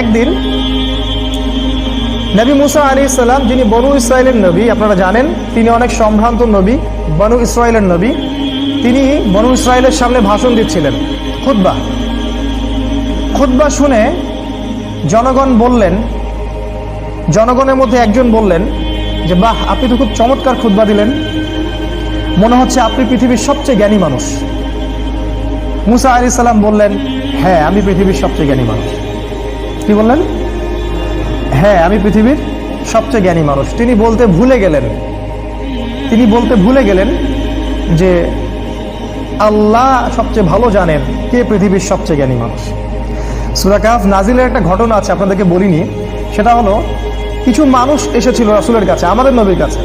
একদিন নবী মুসা আলী ইসলাম যিনি বনু ইসরায়েলের নবী, আপনারা জানেন, তিনি অনেক সম্ভ্রান্ত নবী, বনু ইসরায়েলের নবী। তিনি বনু ইসরায়েলের সামনে ভাষণ দিচ্ছিলেন খুদ্া খুদ্া শুনে জনগণ বললেন, জনগণের মধ্যে একজন বললেন যে, বাহ, আপনি তো খুব চমৎকার খুদ্া দিলেন। মনে হচ্ছে আপনি পৃথিবীর সবচেয়ে জ্ঞানী মানুষ। মুসা আলি সাল্লাম বললেন হ্যাঁ আমি পৃথিবীর সবচেয়ে জ্ঞানী মানুষ। কি বললেন? হ্যাঁ আমি পৃথিবীর সবচেয়ে জ্ঞানী মানুষ। তিনি বলতে ভুলে গেলেন। তিনি বলতে ভুলে গেলেন যে আল্লাহ সবচেয়ে ভালো জানেন কে পৃথিবীর সবচেয়ে জ্ঞানী মানুষ। সুরাকাফ নাজিলের একটা ঘটনা আছে, আপনাদেরকে বলিনি। সেটা হলো, কিছু মানুষ এসেছিল রাসুলের কাছে, আমাদের নবীর কাছে।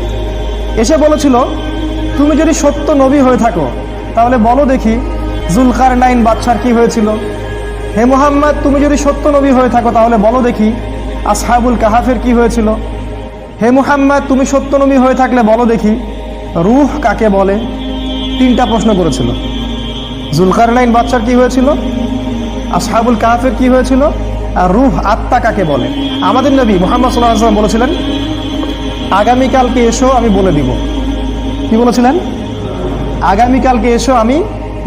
এসে বলেছিল, তুমি যদি সত্য নবী হয়ে থাকো, তাহলে বলো দেখি জুলকার নাইন বাদশার কি হয়েছিল? হে মোহাম্মদ, তুমি যদি সত্য নবী হয়ে থাকো, তাহলে বলো দেখি আসহাবুল কাহাফের কি হয়েছিল। হে মুহাম্মদ, তুমি সত্য নবী হয়ে থাকলে বলো দেখি রুহ কাকে বলে? তিনটা প্রশ্ন করেছিল। জুলকার নাইন বাদশার কি হয়েছিল? আসহাবুল কাহাফের কি হয়েছিল? আর রুহ আত্মা কাকে বলে? আমাদের নবী মোহাম্মদ সাল্লাহ সাল্লাম বলেছিলেন, আগামীকালকে এসো, আমি বলে দিব। কি বলেছিলেন? আগামীকালকে এসো, আমি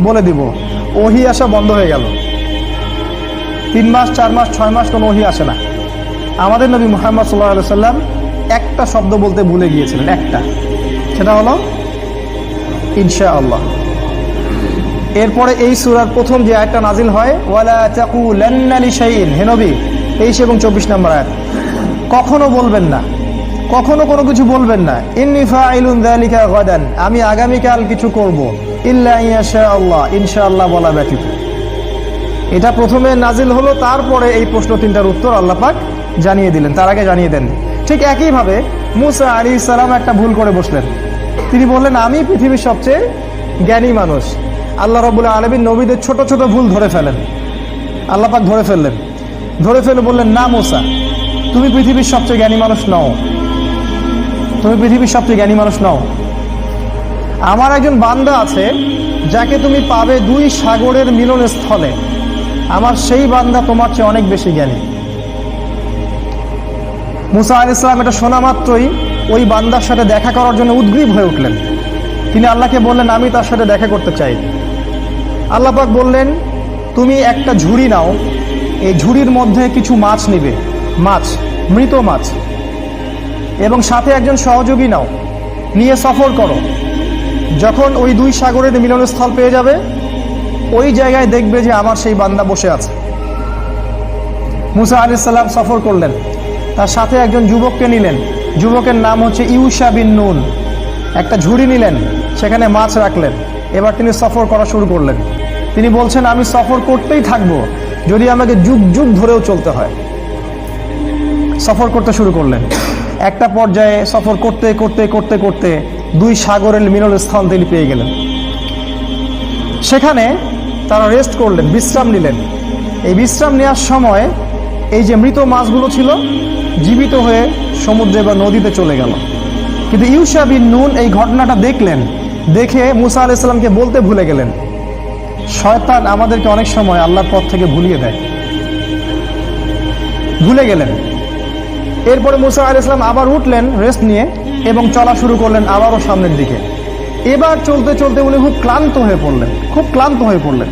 বলে দিব। ওহি আসা বন্ধ হয়ে গেল। তিন মাস, চার মাস, ছয় মাস কোনো ওহি আসে না। আমাদের নবী মোহাম্মদ সাল্লাহ সাল্লাম একটা শব্দ বলতে ভুলে গিয়েছিলেন, একটা। সেটা হলো ইনশা আল্লাহ এরপরে এই সুরার প্রথম যে আয়াতটা নাজিল হয়, ওয়ালা তাকুলান্না লিশাইইন। হে নবী, তেইশ এবং চব্বিশ নম্বর আয়াত। কখনো বলবেন না। কখনো কোনো কিছু বলবেন না। ইন্নি ফাইলুন যালিকা গাদান। আমি আগামীকাল কিছু করব। ইল্লা ইয়াশা আল্লাহ। ইনশাআল্লাহ বলা ব্যতীত। এটা প্রথমে নাজিল হলো, তারপরে এই প্রশ্ন তিনটার উত্তর আল্লাহ পাক জানিয়ে দিলেন, তার আগে জানিয়ে দেন। ঠিক একইভাবে মুসা আলী সালাম একটা ভুল করে বসলেন। তিনি বললেন, আমি পৃথিবীর সবচেয়ে জ্ঞানী মানুষ। আল্লাহ রবুল্লাহ আলমীর নবীদের ছোট ছোট ভুল ধরে ফেলেন। আল্লাহ পাক ধরে ফেললেন। ধরে ফেলে বললেন, না মোসা, তুমি পৃথিবীর সবচেয়ে জ্ঞানী মানুষ নও। তুমি পৃথিবীর সবচেয়ে জ্ঞানী মানুষ নও। আমার একজন বান্দা আছে, যাকে তুমি পাবে দুই সাগরের মিলন স্থলে আমার সেই বান্দা তোমার চেয়ে অনেক বেশি জ্ঞানী। মুসা আল ইসলাম এটা শোনা মাত্রই ওই বান্দার সাথে দেখা করার জন্য উদ্গ্রীব হয়ে উঠলেন। তিনি আল্লাহকে বললেন, আমি তার সাথে দেখা করতে চাই। আল্লাহ পাক বললেন, তুমি একটা ঝুড়ি নাও, এই ঝুড়ির মধ্যে কিছু মাছ নিবে। মাছ, মৃত মাছ। এবং সাথে একজন সহযোগী নাও। নিয়ে সফর করো। যখন ওই দুই সাগরের মিলনস্থল পেয়ে যাবে ওই জায়গায় দেখবে যে আমার সেই বান্দা বসে আছে। মুসা আলি সাল্লাম সফর করলেন। তার সাথে একজন যুবককে নিলেন। যুবকের নাম হচ্ছে ইউসা বিন নুন। একটা ঝুড়ি নিলেন, সেখানে মাছ রাখলেন। এবার তিনি সফর করা শুরু করলেন। তিনি বলছেন, আমি সফর করতেই থাকব, যদি আমাকে যুগ যুগ ধরেও চলতে হয়। সফর করতে শুরু করলেন। একটা পর্যায়ে সফর করতে করতে করতে করতে দুই সাগরের মিলন স্থান তিনি পেয়ে গেলেন। সেখানে তারা রেস্ট করলেন, বিশ্রাম নিলেন। এই বিশ্রাম নেওয়ার সময় এই যে মৃত মাছগুলো ছিল, জীবিত হয়ে সমুদ্রে বা নদীতে চলে গেল। কিন্তু ইউসা বিন নুন এই ঘটনাটা দেখলেন, দেখে মুসা আলাইসাল্লামকে বলতে ভুলে গেলেন। শয়তান আমাদেরকে অনেক সময় আল্লাহর পথ থেকে ভুলিয়ে দেয়। ভুলে গেলেন। এরপরে মুসা আলাইসলাম আবার উঠলেন রেস্ট নিয়ে এবং চলা শুরু করলেন আবারও সামনের দিকে। এবার চলতে চলতে উনি খুব ক্লান্ত হয়ে পড়লেন, খুব ক্লান্ত হয়ে পড়লেন।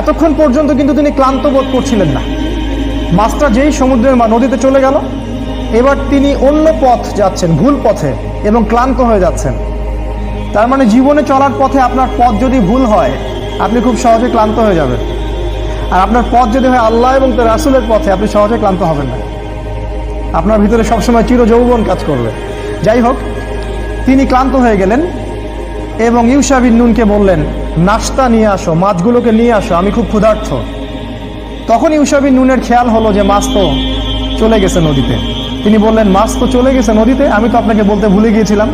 এতক্ষণ পর্যন্ত কিন্তু তিনি ক্লান্ত বোধ করছিলেন না। মাছটা যেই সমুদ্রের নদীতে চলে গেল, এবার তিনি অন্য পথ যাচ্ছেন, ভুল পথে, এবং ক্লান্ত হয়ে যাচ্ছেন। তার মানে জীবনে চলার পথে আপনার পথ যদি ভুল হয়, আপনি খুব সহজে ক্লান্ত হয়ে যাবেন। আর আপনার পথ যদি হয় আল্লাহ এবং তার রাসুলের পথে, আপনি সহজে ক্লান্ত হবেন না। আপনার ভিতরে সবসময় চির যৌবন কাজ করবে। যাই হোক তিনি ক্লান্ত হয়ে গেলেন এবং ইউসা বিন নুনকে বললেন নাস্তা নিয়ে আসো, মাছগুলোকে নিয়ে আসো, আমি খুব ক্ষুধার্থ। তখন ইউসা বিন নুনের খেয়াল হলো যে মাছ তো চলে গেছে নদীতে। তিনি বললেন, মাছ তো চলে গেছে নদীতে, আমি তো আপনাকে বলতে ভুলে গিয়েছিলাম।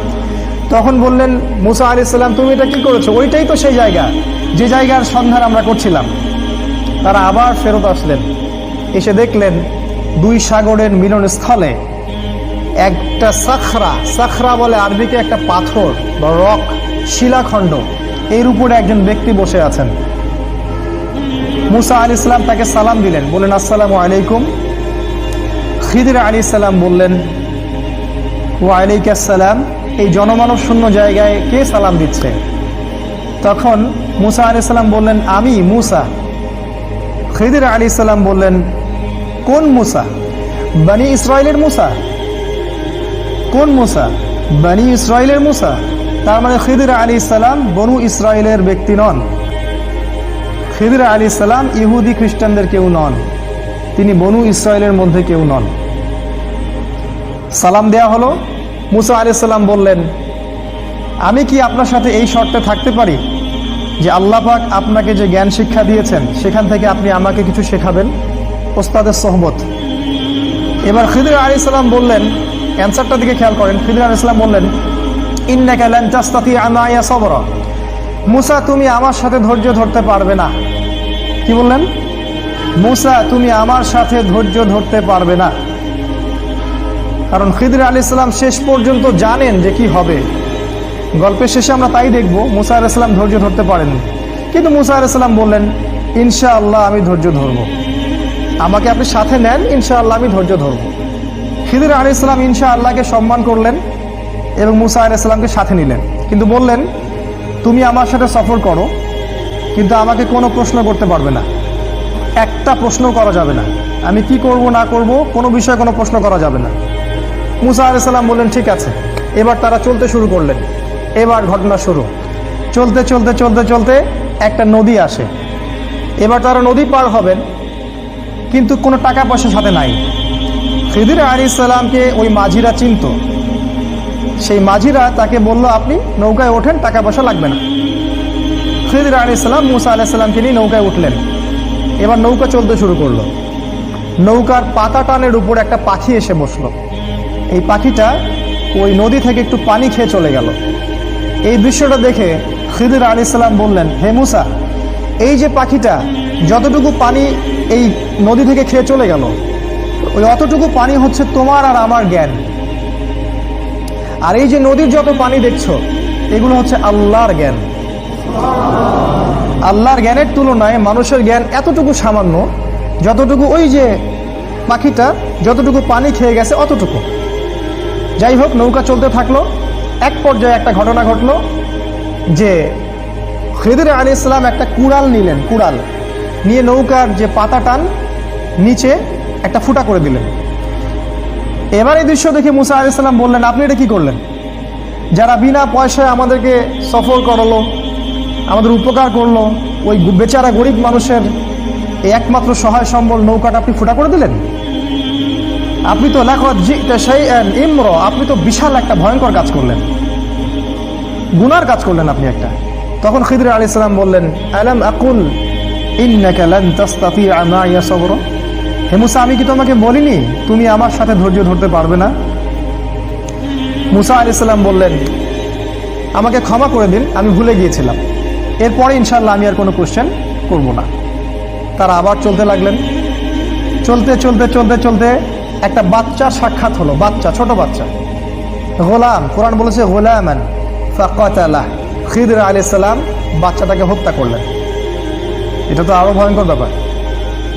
তখন বললেন, মুসা আলি সাল্লাম তুমি এটা কি করেছ? ওইটাই তো সেই জায়গা, যে জায়গার সন্ধান আমরা করছিলাম। তারা আবার ফেরত আসলেন। এসে দেখলেন, দুই সাগরের মিলনস্থলে একটা সাখরা সাখরা বলে আরবিকে একটা পাথর বা রক, শিলাখণ্ড। এর উপরে একজন ব্যক্তি বসে আছেন। মুসা আলি ইসলাম তাকে সালাম দিলেন, বললেন, আসসালামু আলাইকুম। খিদির আলী সালাম বললেন ওয়ালাইক আসসালাম। এই জনমানব শূন্য জায়গায় কে সালাম দিচ্ছে? তখন মুসা আলি সাল্লাম বললেন, আমি, মুসা। খিদির আলী সাল্লাম বললেন, কোন মুসা? বানি ইসরায়েলের মুসা। কোন মুসা? বানি ইসরায়েলের মুসা? তার মানে খিদির আলী সালাম বনু ইসরায়েলের ব্যক্তি নন। খিদির আলী সালাম ইহুদি খ্রিস্টানদের কেউ নন। তিনি বনু ইসরায়েলের মধ্যে কেউ নন। সালাম দেয়া হলো। মুসা আলি সাল্লাম বললেন, আমি কি আপনার সাথে এই শর্তে থাকতে পারি যে আল্লাহ পাক আপনাকে যে জ্ঞান শিক্ষা দিয়েছেন, সেখান থেকে আপনি আমাকে কিছু শেখাবেন? ওস্তাদের সহবত। এবার খিদির আলী সাল্লাম বললেন অ্যান্সারটা দিকে খেয়াল করেন। খিদির আলী সাল্লাম বললেন, ইন্নাকা লান আমায়া সবরা। মুসা, তুমি আমার সাথে ধৈর্য ধরতে পারবে না। কি বললেন? মুসা, তুমি আমার সাথে ধৈর্য ধরতে পারবে না। কারণ খিদির আলী ইসলাম শেষ পর্যন্ত জানেন যে কি হবে। গল্পের শেষে আমরা তাই দেখব, মুসা আলাহ ইসলাম ধৈর্য ধরতে পারেননি। কিন্তু মুসা আলাহ ইসলাম বললেন ইনশা আল্লাহ আমি ধৈর্য ধরব। আমাকে আপনি সাথে নেন ইনশা আল্লাহ আমি ধৈর্য ধরব। খিদির আলী ইসলাম ইনশা আল্লাহকে সম্মান করলেন এবং মুসা আলাহ ইসলামকে সাথে নিলেন। কিন্তু বললেন, তুমি আমার সাথে সফর করো, কিন্তু আমাকে কোনো প্রশ্ন করতে পারবে না। একটা প্রশ্ন করা যাবে না। আমি কি করব, না করব, কোনো বিষয়ে কোনো প্রশ্ন করা যাবে না। মুসা আলাইসাল্লাম বললেন, ঠিক আছে, এবার তারা চলতে শুরু করলেন। এবার ঘটনা শুরু। চলতে চলতে চলতে চলতে একটা নদী আসে। এবার তারা নদী পার হবেন, কিন্তু কোনো টাকা পয়সা সাথে নাই। খিদির আলী ইসলামকে ওই মাঝিরা চিনত। সেই মাঝিরা তাকে বলল, আপনি নৌকায় ওঠেন, টাকা পয়সা লাগবে না। খিদির আলী ইসলাম মুসা আলাইসাল্লামকে নিয়ে নৌকায় উঠলেন। এবার নৌকা চলতে শুরু করল। নৌকার পাতা টানের উপর একটা পাখি এসে বসল। এই পাখিটা ওই নদী থেকে একটু পানি খেয়ে চলে গেল। এই দৃশ্যটা দেখে খিদির আলী সাল্লাম বললেন, হে মুসা, এই যে পাখিটা, যতটুকু পানি এই নদী থেকে খেয়ে চলে গেল ওই অতটুকু পানি হচ্ছে তোমার আর আমার জ্ঞান। আর এই যে নদীর যত পানি দেখছ, এগুলো হচ্ছে আল্লাহর জ্ঞান। আল্লাহর জ্ঞানের তুলনায় মানুষের জ্ঞান এতটুকু সামান্য, যতটুকু ওই যে পাখিটা, যতটুকু পানি খেয়ে গেছে অতটুকু। যাই হোক, নৌকা চলতে থাকল। এক পর্যায়ে একটা ঘটনা ঘটলো যে খেদির আলী ইসলাম একটা কুড়াল নিলেন, কুড়াল। নিয়ে নৌকার যে পাতা টান, নিচে একটা ফুটা করে দিলেন। এবার এই দৃশ্য দেখে মুসা আলি ইসলাম বললেন, আপনি এটা কি করলেন? যারা বিনা পয়সায় আমাদেরকে সফর করালো, আমাদের উপকার করল, ওই বেচারা গরিব মানুষের এই একমাত্র সহায় সম্বল নৌকাটা আপনি ফুটা করে দিলেন? আপনি তো লেখত সেই ইম্র, আপনি তো বিশাল একটা ভয়ঙ্কর কাজ করলেন। গুনার কাজ করলেন আপনি একটা। তখন খিদির আলী ইসলাম বললেন, আলাম আকুল ইন্নাকা লান তাস্তাতিআ মাইয়া সবর? হে মুসা, আমি কি তোমাকে বলিনি? তুমি আমার সাথে ধৈর্য ধরতে পারবে না? মুসা আলী ইসলাম বললেন, আমাকে ক্ষমা করে দিন, আমি ভুলে গিয়েছিলাম। এরপরে ইনশাল্লাহ আমি আর কোনো কোশ্চেন করব না। তারা আবার চলতে লাগলেন। চলতে চলতে চলতে চলতে একটা বাচ্চা সাক্ষাৎ হলো, বাচ্চা, ছোট বাচ্চা। গোলাম, কোরআন বলেছে, গোলামান ফাকাতালাহ খিদর আলী সালাম, বাচ্চাটাকে হত্যা করলেন। এটা তো আরও ভয়ঙ্কর ব্যাপার।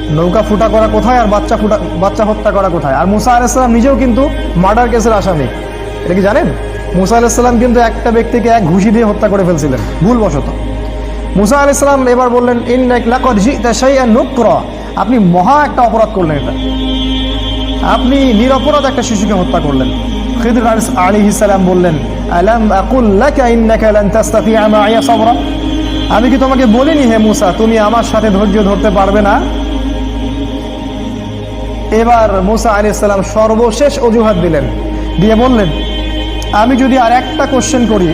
নৌকা ফুটা করা কোথায় আর বাচ্চা ফুটা বাচ্চা হত্যা করা কোথায়? আর মুসা আলাইসাল্লাম নিজেও কিন্তু মার্ডার কেসের আসামি। এটা কি জানেন? মুসা আলাইসাল্লাম কিন্তু একটা ব্যক্তিকে এক ঘুষি দিয়ে হত্যা করে ফেলছিলেন, ভুলবশত। মুসা আলাইসাল্লাম এবার বললেন ইন আপনি মহা একটা অপরাধ করলেন এটা। আপনি নিরপরাধ একটা শিশুকে হত্যা করলেন। আমি কি তোমাকে বলিনি, হে মুসা, তুমি আমার সাথে ধৈর্য ধরতে পারবে না? এবার মুসা আলী সাল্লাম সর্বশেষ অজুহাত দিলেন। দিয়ে বললেন, আমি যদি আর একটা কোশ্চেন করি,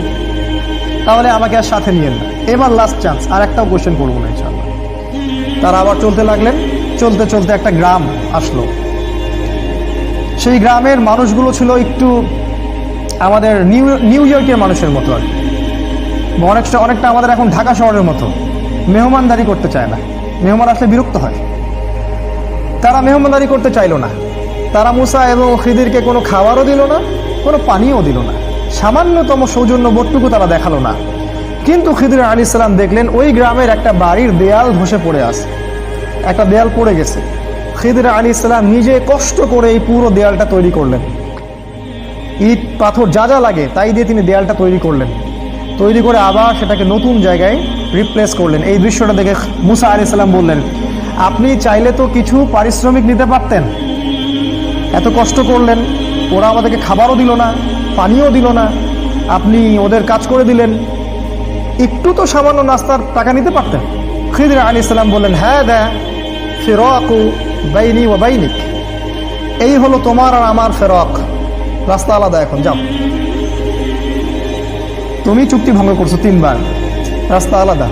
তাহলে আমাকে আর সাথে নিয়ে না। এবার লাস্ট চান্স আর একটাও কোশ্চেন করব না ইনশাল্লাহ তারা আবার চলতে লাগলেন। চলতে চলতে একটা গ্রাম আসলো। সেই গ্রামের মানুষগুলো ছিল একটু আমাদের নিউ নিউ ইয়র্কের মানুষের মতো আর কি। অনেকটা অনেকটা আমাদের এখন ঢাকা শহরের মতো। মেহমানদারি করতে চায় না। মেহমান আসলে বিরক্ত হয়। তারা মেহমানদারি করতে চাইলো না। তারা মুসা এবং খিদিরকে কোনো খাবারও দিল না, কোনো পানিও দিল না। সামান্যতম সৌজন্য বোটটুকু তারা দেখাল না। কিন্তু খিদির আলী সালাম দেখলেন ওই গ্রামের একটা বাড়ির দেয়াল ধসে পড়ে আছে। একটা দেয়াল পড়ে গেছে। খিদির আলী ইসলাম নিজে কষ্ট করে এই পুরো দেয়ালটা তৈরি করলেন। ইট, পাথর যা যা লাগে তাই দিয়ে তিনি দেয়ালটা তৈরি করলেন। তৈরি করে আবার সেটাকে নতুন জায়গায় রিপ্লেস করলেন। এই দৃশ্যটা দেখে মুসা আলি সাল্লাম বললেন আপনি চাইলে তো কিছু পারিশ্রমিক নিতে পারতেন। এত কষ্ট করলেন, ওরা আমাদেরকে খাবারও দিল না, পানিও দিল না। আপনি ওদের কাজ করে দিলেন। একটু তো সামান্য নাস্তার টাকা নিতে পারতেন। খিদির আলী ইসলাম বললেন হ্যাঁ দা। ফেরকু বাইনি ও বাইনিক। এই হলো তোমার আর আমার ফেরক রাস্তা আলাদা এখন, যাও। তুমি চুক্তি ভঙ্গ করছ তিনবার। রাস্তা আলাদা।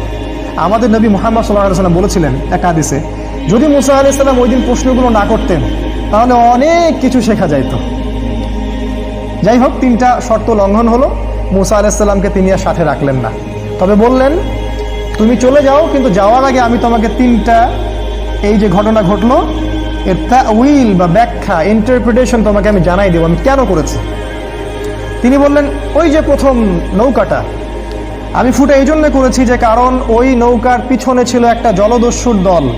আমাদের নবী মোহাম্মদ সাল্লাহ সাল্লাম বলেছিলেন এক হাদিসে, যদি মুসা আলি সাল্লাম ওই দিন প্রশ্নগুলো না করতেন, তাহলে অনেক কিছু শেখা যাইতো। যাই হোক, তিনটা শর্ত লঙ্ঘন হলো। মুসা আলাহিসাল্লামকে তিনি আর সাথে রাখলেন না। তবে বললেন, তুমি চলে যাও, কিন্তু যাওয়ার আগে আমি তোমাকে তিনটা এই যে ঘটনা ঘটলো, এর উইল বা ব্যাখ্যা ইন্টারপ্রিটেশন তোমাকে আমি জানাই দেবো। আমি কেন করেছি? তিনি বললেন, ওই যে প্রথম নৌকাটা আমি ফুটে এই জন্য করেছি যে কারণ ওই নৌকার পিছনে ছিল একটা জলদস্যুর দল।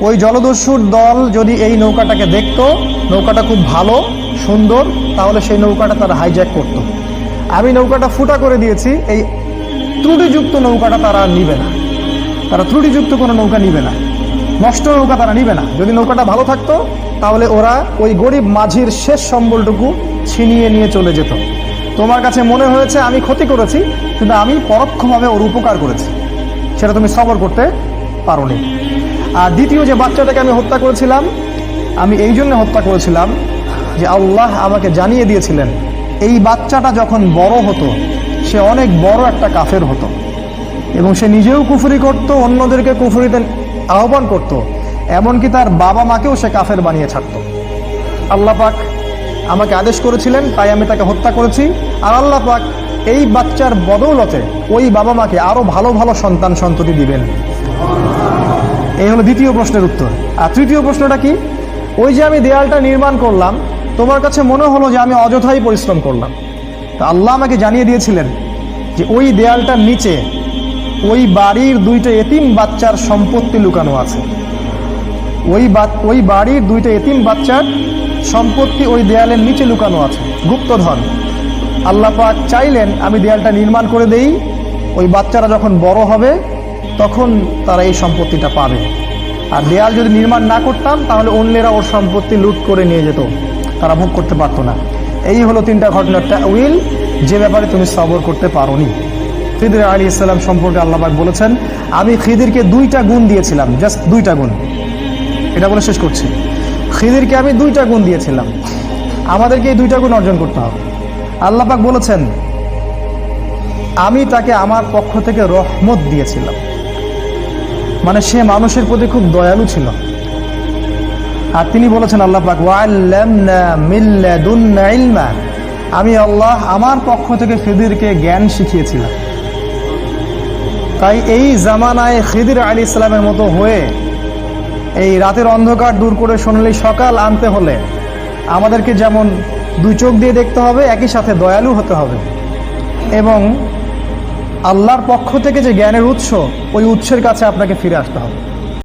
ওই জলদস্যুর দল যদি এই নৌকাটাকে দেখতো, নৌকাটা খুব ভালো, সুন্দর, তাহলে সেই নৌকাটা তারা হাইজ্যাক করত। আমি নৌকাটা ফুটা করে দিয়েছি, এই ত্রুটিযুক্ত নৌকাটা তারা নিবে না। তারা ত্রুটিযুক্ত কোনো নৌকা নিবে না। নষ্ট নৌকা তারা নিবে না। যদি নৌকাটা ভালো থাকতো, তাহলে ওরা ওই গরিব মাঝির শেষ সম্বলটুকু ছিনিয়ে নিয়ে চলে যেত। তোমার কাছে মনে হয়েছে আমি ক্ষতি করেছি, কিন্তু আমি পরোক্ষভাবে ওর উপকার করেছি। সেটা তুমি সবর করতে পারোনি। আর দ্বিতীয় যে বাচ্চাটাকে আমি হত্যা করেছিলাম, আমি এই জন্য হত্যা করেছিলাম যে আল্লাহ আমাকে জানিয়ে দিয়েছিলেন, এই বাচ্চাটা যখন বড় হতো, সে অনেক বড় একটা কাফের হতো। এবং সে নিজেও কুফরি করত, অন্যদেরকে কুফুরিতে আহ্বান করত, এমনকি তার বাবা মাকেও সে কাফের বানিয়ে ছাড়ত। আল্লাহ পাক আমাকে আদেশ করেছিলেন, তাই আমি তাকে হত্যা করেছি। আর আল্লাহ পাক এই বাচ্চার বদৌলতে ওই বাবা মাকে আরও ভালো ভালো সন্তান সন্ততি দিবেন। এই হলো দ্বিতীয় প্রশ্নের উত্তর। আর তৃতীয় প্রশ্নটা কি? ওই যে আমি দেয়ালটা নির্মাণ করলাম, তোমার কাছে মনে হলো যে আমি অযথাই পরিশ্রম করলাম। তা আল্লাহ আমাকে জানিয়ে দিয়েছিলেন যে ওই দেয়ালটার নিচে ওই বাড়ির দুইটা এতিম বাচ্চার সম্পত্তি লুকানো আছে। ওই বা- ওই বাড়ির দুইটা এতিম বাচ্চার সম্পত্তি ওই দেয়ালের নিচে লুকানো আছে। গুপ্তধন। আল্লাহ পাক চাইলেন আমি দেয়ালটা নির্মাণ করে দেই। ওই বাচ্চারা যখন বড় হবে, তখন তারা এই সম্পত্তিটা পাবে। আর দেয়াল যদি নির্মাণ না করতাম, তাহলে অন্যেরা ওর সম্পত্তি লুট করে নিয়ে যেত। তারা ভোগ করতে পারতো না। এই হলো তিনটা ঘটনাটা উইল যে ব্যাপারে তুমি সবর করতে পারো নি খিদির আলী ইসলাম সম্পর্কে আল্লাহবাক বলেছেন, আমি খিদিরকে দুইটা গুণ দিয়েছিলাম, জাস্ট দুইটা গুণ। এটা বলে শেষ করছি। খিদিরকে আমি দুইটা গুণ দিয়েছিলাম। আমাদেরকে এই দুইটা গুণ অর্জন করতে হবে। আল্লাপাক বলেছেন, আমি তাকে আমার পক্ষ থেকে রহমত দিয়েছিলাম। মানে সে মানুষের প্রতি খুব দয়ালু ছিল। আর তিনি বলেছেন, আল্লাহ পাক ওয়াল্লামনা মিল্লাদুন্না ইলমা। আমি আল্লাহ আমার পক্ষ থেকে খিদিরকে জ্ঞান শিখিয়েছিলাম। তাই এই জামানায় খিদির আলী ইসলামের মতো হয়ে এই রাতের অন্ধকার দূর করে সোনালি সকাল আনতে হলে। আমাদেরকে যেমন দুই চোখ দিয়ে দেখতে হবে, একই সাথে দয়ালু হতে হবে। এবং আল্লাহর পক্ষ থেকে যে জ্ঞানের উৎস, ওই উৎসের কাছে আপনাকে ফিরে আসতে হবে।